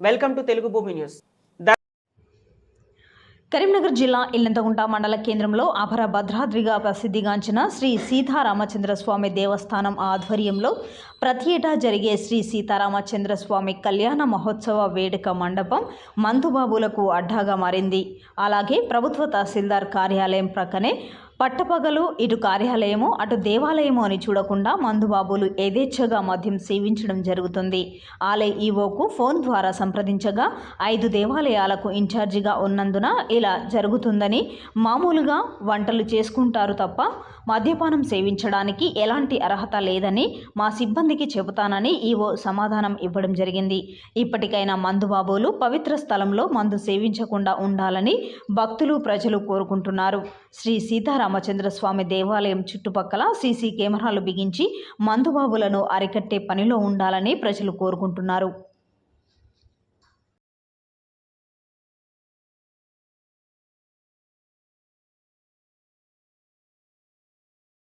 Welcome to Telugu భూమి news. Karimnagar జిల్లా ఇల్లంతగుంట మండల కేంద్రంలో అభర భద్రాద్రిగా ప్రసిద్ధిగాంచిన శ్రీ సీతారామచంద్ర స్వామి దేవస్థానం ఆధ్వర్యంలో ప్రతి ఏటా జరిగే శ్రీ సీతారామచంద్ర స్వామి కళ్యాణ మహోత్సవ వేడుక మండపం మందుబాబులకు అడ్డాగా మారింది. అలాగే ప్రభుత్వ తహసీల్దార్ కార్యాలయం ప్రక్కనే పట్టపగలు ఇటు కార్యాలయము అటు దేవాలయము అని చూడకుండా మందుబాబులు యథేచ్ఛగా మద్యం సేవించడం జరుగుతుంది. ఆలయ ఈవోకు ఫోన్ ద్వారా సంప్రదించగా ఐదు దేవాలయాలకు ఇన్ఛార్జిగా ఉన్నందున ఇలా జరుగుతుందని మామూలుగా వంటలు చేసుకుంటారు తప్ప మద్యపానం సేవించడానికి ఎలాంటి అర్హత లేదని మా సిబ్బందికి చెబుతానని ఈవో సమాధానం ఇవ్వడం జరిగింది. ఇప్పటికైనా మందుబాబులు పవిత్ర స్థలంలో మందు సేవించకుండా ఉండాలని భక్తులు ప్రజలు కోరుకుంటున్నారు. శ్రీ సీతారాం స్వామి దేవాలయం చుట్టుపక్కల సీసీ కెమెరాలు బిగించి మందుబాబులను అరికట్టే పనిలో ఉండాలని ప్రజలు కోరుకుంటున్నారు.